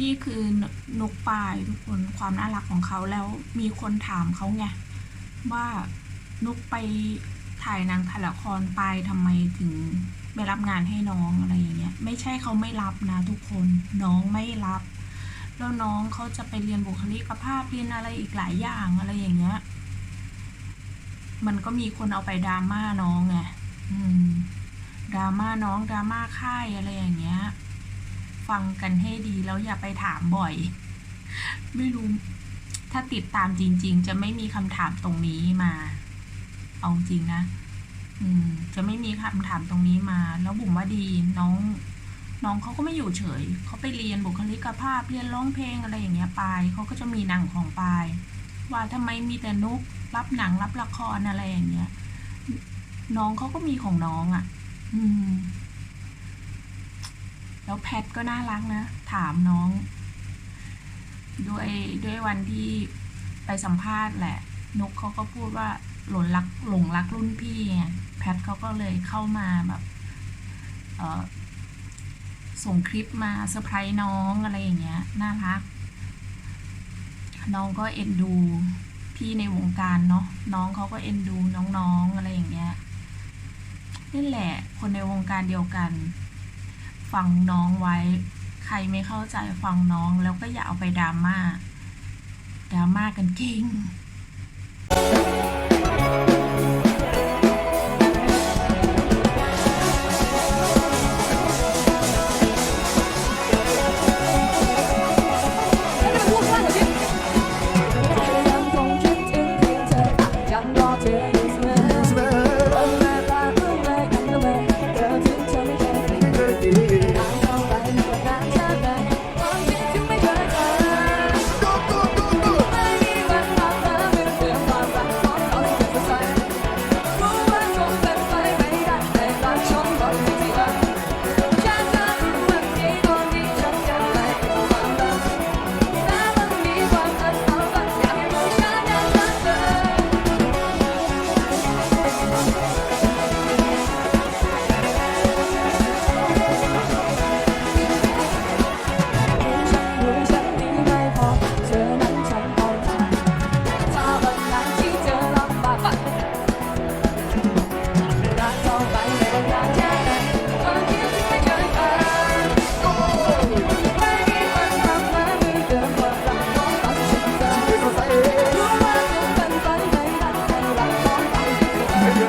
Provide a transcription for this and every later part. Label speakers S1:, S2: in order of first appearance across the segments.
S1: นี่คือนกปลายทุกคนความน่ารักของเขาแล้วมีคนถามเขาไงว่านกไปถ่ายนางถ่ายละครไปทำไมถึงไม่รับงานให้น้องอะไรอย่างเงี้ย ไม่ใช่เขาไม่รับนะทุกคนน้องไม่รับ แล้วน้องเขาจะไปเรียนบุคลิกภาพเรียนอะไรอีกหลายอย่างอะไรอย่างเงี้ย มันก็มีคนเอาไปดราม่าน้องไงดราม่าน้องดราม่าค่ายอะไรอย่างเงี้ย ฟังกันให้ดีแล้วอย่าไปถามบ่อย ไม่รู้ ถ้าติดตามจริง ๆ จะไม่มีคำถามตรงนี้มา เอาจริงนะอืม จะไม่มีคำถามตรงนี้มา แล้วบุ๋มว่าดีน้อง น้องเขาก็ไม่อยู่เฉยเขาไปเรียนบุคลิกภาพเรียนร้องเพลงอะไรอย่างเงี้ยไปเขาก็จะมีหนังของปายว่าทำไมมีแต่นุกรับหนังรับละครอะไรอย่างเงี้ย น้องเขาก็มีของน้องอะ่ะ อืม แล้วแพทก็น่ารักนะ ถามน้อง ด้วยด้วยวันที่ไปสัมภาษณ์แหละนกเขาก็พูดว่าหลงรักหลงรักรุ่นพี่ไงแพทเขาก็เลยเข้ามาแบบส่งคลิปมาเซอร์ไพรส์น้องอะไรอย่างเงี้ยน่ารัก น้องก็เอ็นดูพี่ในวงการเนาะน้องเขาก็เอ็นดูน้องๆอะไรอย่างเงี้ยนี่แหละ คนในวงการเดียวกัน ฟังน้องไว้ ใครไม่เข้าใจฟังน้องแล้วก็อย่าเอาไปดราม่าดราม่ากันเก่ง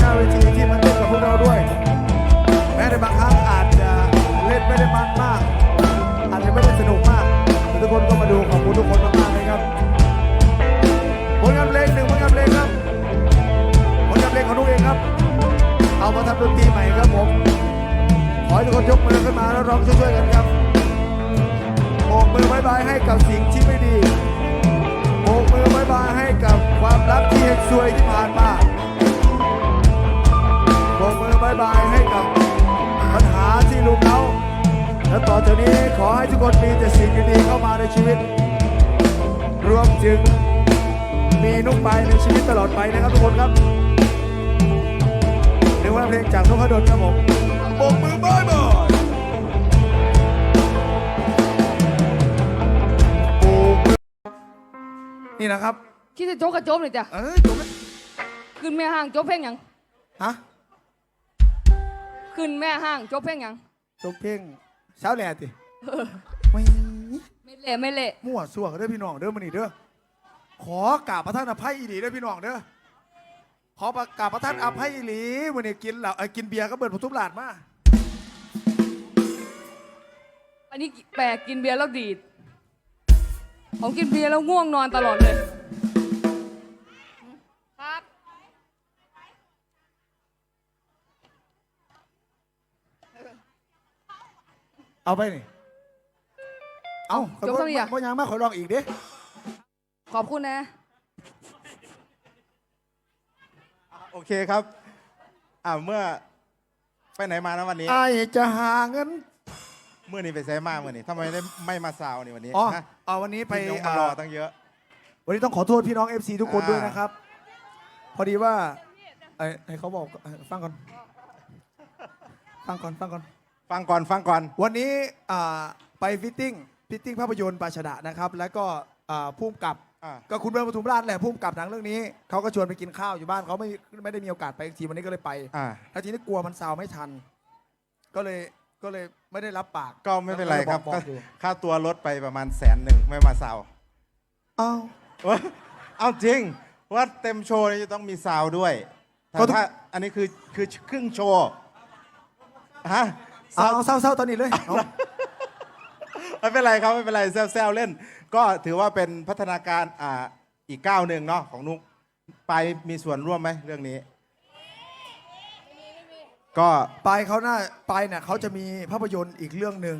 S2: หน้าเวทีที่มาเต้นกับ
S3: พวกเราด้วย แม้ในบางครั้งอาจจะเล่นไม่ได้มันมาก อาจจะไม่ได้สนุกมากแต่ทุกคนก็มาดูขอบคุณทุกคนมากๆเลยครับผลงานเพลงหนึ่งผลงานเพลงครับผลงานเพลงของนุกเองครับ เอามาทำดนตรีใหม่ครับผมขอให้ทุกคนยกมือขึ้นมาแล้วร้องช่วยๆกันครับโบกมือบายบายให้กับสิ่งที่ไม่ดีโบกมือบายบายให้กับความรักที่เฮงซวยที่ผ่านมา บกมือบายบายให้กับปัญหาที่ลุมเล้าและต่อจากนี้ขอให้ทุกคนมีแต่สิ่งดีๆเข้ามาในชีวิต รวมถึงมีนุกไปในชีวิตตลอดไปนะครับทุกคนครับเรียกว่าเพลงจากนุกขดลครับผมโบกมือบายบายโบกมือนี่นะครับ
S2: คิดจะโจกกระโจมเลยจ้ะ
S3: เออจบไหม
S2: ขึ้นแม่ห้างโจบเพลงหยัง
S3: ฮะ
S2: ขึ้นแม่ห้างโจบเพลงหยัง
S3: จบเพลงเช้าแหล่ติไม่
S2: ไม่เละไม่เละ
S3: มั่วสั่วกันเด้อพี่น้องเด้อมันนี่เด้อขอกราบประทานอภัยอีหลีเด้อพี่น้องเด้อขอประกราบประทานอภัยอีหลีวันนี้กินเหล้าเอ้ยกินเบียร์ก็เบิดผทุบหลาดมา
S2: อันนี้แปลกกินเบียร์แล้วดีดผมกินเบียร์แล้วง่วงนอนตลอดเลย
S3: เอาไปนี่ เอา
S2: จบเท่านี้อะ
S3: บ่ยังมาขอลองอีกเด้
S2: ขอบคุณนะ
S4: โอเคครับ อ่าเมื่อไปไหนมานะวันนี้
S3: ไอจะหาเงิน
S4: เมื่อนี้ไปไซมาเมื่อนี้ทำไมได้ไม่มาซาวนี่วันนี้
S3: อ๋อ
S4: ฮะ
S3: เอาวันนี้ไป
S4: พี่น้องมารอ
S3: เอ่อ
S4: ตั้งเยอะ
S3: วันนี้ต้องขอโทษพี่น้อง FC ทุกคน
S4: อ่า
S3: ด้วยนะครับ พอดีว่าไอ้ให้เขาบอกเอ่อฟังก่อน ฟังก่อน ฟังก่อน
S4: ฟังก่อนฟังก่อน
S3: วันนี้อ่าไปฟิตติ้งฟิตติ้งภาพยนตร์ปาชดะนะครับ แล้วก็อ่าพุ่มกับ
S4: อ่า
S3: ก็คุณเบิร์ดปทุมราชแหละพุ่มกับหนังเรื่องนี้เขาก็ชวนไปกินข้าวอยู่บ้านเขาไม่ไม่ได้มีโอกาสไปอีกทีวันนี้ก็เลยไป
S4: อ่า
S3: แล้วทีนี้กลัวมันซาวไม่ทัน ก็เลยก็เลยไม่ได้รับปาก
S4: ก็ไม่เป็นไรครับ
S3: ก็
S4: ก็
S3: เลยอกๆอยู่
S4: ค่าตัวลดไปประมาณแสนหนึ่งไม่มาซาว
S3: อ้าว
S4: เว้ยเอาจริงว่าเต็มโชว์นี่จะต้องมีซาวด้วยแต่
S3: ก็ต้อง
S4: ถ้าอันนี้คือคือครึ่งโชว์ฮะ
S3: เอาเอาเศร้าๆตอนนี้เลยเอา
S4: ไม่เป็นไรครับไม่เป็นไรแซวๆเล่น ก็ถือว่าเป็นพัฒนาการอ่าอีกก้าวหนึ่งเนาะของนุกไปมีส่วนร่วมไหมเรื่องนี้ ก็
S3: ปายเขาหน้าปายเนี่ยเขาจะมีภาพยนตร์อีกเรื่องหนึ่ง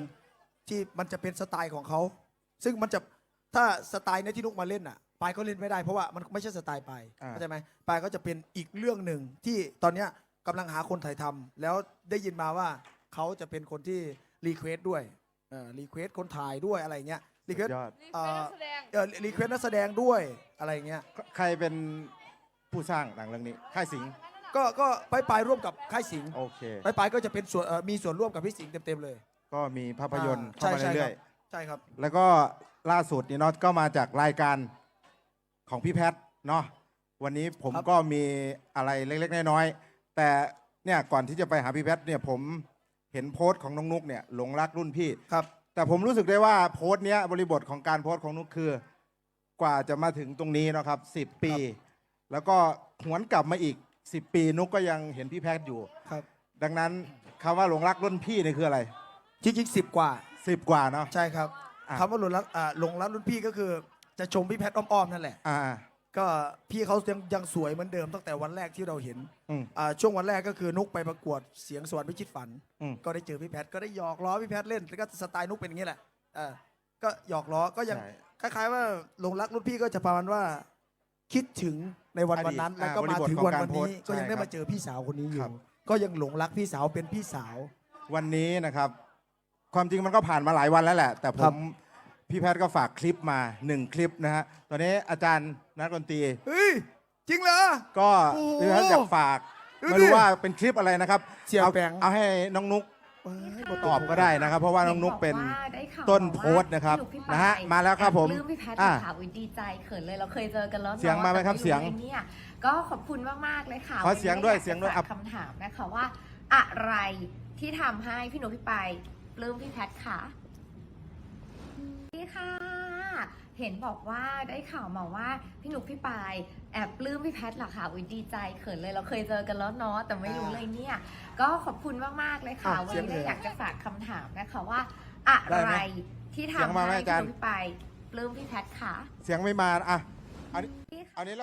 S3: ที่มันจะเป็นสไตล์ของเขาซึ่งมันจะถ้าสไตล์เนี้ที่นุกมาเล่นอะปายก็เล่นไม่ได้เพราะว่ามันไม่ใช่สไตล์ปาย
S4: อ่า
S3: เข้าใจไหมปายก็จะเป็นอีกเรื่องหนึ่งที่ตอนเนี้ยกำลังหาคนถ่ายทำแล้วได้ยินมาว่า เขาจะเป็นคนที่รีเควสด้วยรีเควสคนถ่ายด้วยอะไรเงี้ยรีเควส
S4: ยอด
S3: เอ่อเออรีเควสนักแสดงด้วยอะไรเงี้ย
S4: ใครเป็นผู้สร้างหนังเรื่องนี้ ค่ายสิงห์
S3: ก็ก็ไปปายร่วมกับค่ายสิงห์
S4: โอเค
S3: ไปปายก็จะเป็นส่วนเอ่อมีส่วนร่วมกับพี่สิงห์เต็มๆเลย
S4: ก็มีภาพยนตร์
S3: อ่า
S4: เข้ามา
S3: ใช่
S4: เรื่อย
S3: ใช่ครับ
S4: ๆแล้วก็ล่าสุดนี่เนาะก็มาจากรายการของพี่แพทย์เนาะวันนี้ผม
S3: ครับ
S4: ก็มีอะไรเล็กๆน้อยๆแต่เนี่ยก่อนที่จะไปหาพี่แพทย์เนี่ยผม เห็นโพสต์ของน้องนุกเนี่ยหลงรักรุ่นพี่
S3: ครับ
S4: แต่ผมรู้สึกได้ว่าโพสต์เนี้ยบริบทของการโพสต์ของนุกคือ กว่าจะมาถึงตรงนี้เนาะครับ 10 ปี แล้วก็หวนกลับมาอีก 10 ปีนุกก็ยังเห็นพี่แพทย์อยู่
S3: ครับ
S4: ดังนั้นคำว่าหลงรักรุ่นพี่นี่คืออะไร
S3: จริงๆสิบกว่า
S4: 10 กว่าเนาะ
S3: ใช่ครับ
S4: อะ
S3: คำว่าหลงรักอ่าหลงรักรุ่นพี่ก็คือ จะชมพี่แพทย์อ้อมๆนั่นแหละ
S4: อ่า
S3: ก็พี่เขายังยังสวยเหมือนเดิมตั้งแต่วันแรกที่เราเห็น
S4: อืม
S3: อ่าช่วงวันแรกก็คือนุกไปประกวดเสียงสวรรค์พิชิตฝัน
S4: อืม
S3: ก็ได้เจอพี่แพทย์ก็ได้หยอกล้อพี่แพทย์เล่นแล้วก็สไตล์นุกเป็นอย่างนี้แหละเออก็หยอกล้อก็ยัง
S4: ใช่
S3: คล้าย ๆ ว่าหลงรักรุ่นพี่ก็จะประมาณว่า คิดถึงในวัน
S4: อดีต
S3: วันนั้นแล้ว
S4: อ่า
S3: ก็มาถึงวัน
S4: บริบทของการ
S3: วันนี้
S4: โพสต์
S3: ก็ยัง
S4: ใช่
S3: ได้
S4: ครับ
S3: มาเจอพี่สาวคนนี้อ
S4: ค
S3: ยู่
S4: รับ
S3: ก็ยังหลงรักพี่สาวเป็นพี่สาว
S4: วันนี้นะครับ ความจริงมันก็ผ่านมาหลายวันแล้วแหละ แต่ผ
S3: ครั
S4: ม
S3: บ
S4: พี่แพทย์ก็ฝากคลิปมาหนึ่งคลิปนะฮะตอนนี้อาจารย์นักดนตรี
S3: เฮ้ย จริงเหรอ
S4: ก็
S3: โอ้โห
S4: พี่แพทย์อยากฝาก
S3: ดู
S4: ไม่
S3: ดิ
S4: รู้ว่าเป็นคลิปอะไรนะครับ
S3: เสี่ยว
S4: อา
S3: แปง
S4: เอาให้น้องนุก
S3: เอ้ยบ่
S4: ตอบก็ได้นะครับ เพราะว่าน้องนุกเป็นต้นโพสต์นะครับนะฮะมาแล้วครับผม
S5: ปลื้มพี่แพทย์
S4: อะ
S5: ค่ะอุ๊ยดีใจเขินเลยเราเคยเจอกันแล้วนะ
S4: เสียงมาไหมครับ
S5: แต่
S4: เสียง
S5: รู้ลเนี่ยก็ขอบคุณมากๆเลยค่ะ
S4: ขอเสียงด้วย
S5: นนี้
S4: เสียงด้วย
S5: อ
S4: ครั
S5: ก
S4: บ
S5: จะฝากคำถามนะคะว่า อะไรที่ทำให้พี่หนุพี่ไปายปลื้มพี่แพทย์ค่ะ นี่ค่ะ เห็นบอกว่าได้ข่าวมาว่าพี่หนุกพี่ปายแอบปลื้มพี่แพทย์เหรอคะอุ้ยดีใจเขินเลยเราเคยเจอกันแล้วเนาะแต่ไม่รู้เลยเนี่ย ก็ขอบคุณมากๆเลยค่ะ
S3: อะ
S5: วัน
S3: เสียง
S5: นี้
S3: เลย
S5: อยากจะฝากคำถามนะคะว่า อะไรที่
S4: เสียง
S5: ทำ
S4: มาไหม
S5: ให้
S4: อาจารย์
S5: พี่หนุกพี่ปายปลื้มพี่แพทย์ค่ะ
S4: เสียงไม่มาอะ อันนี้อันนี้แล้ว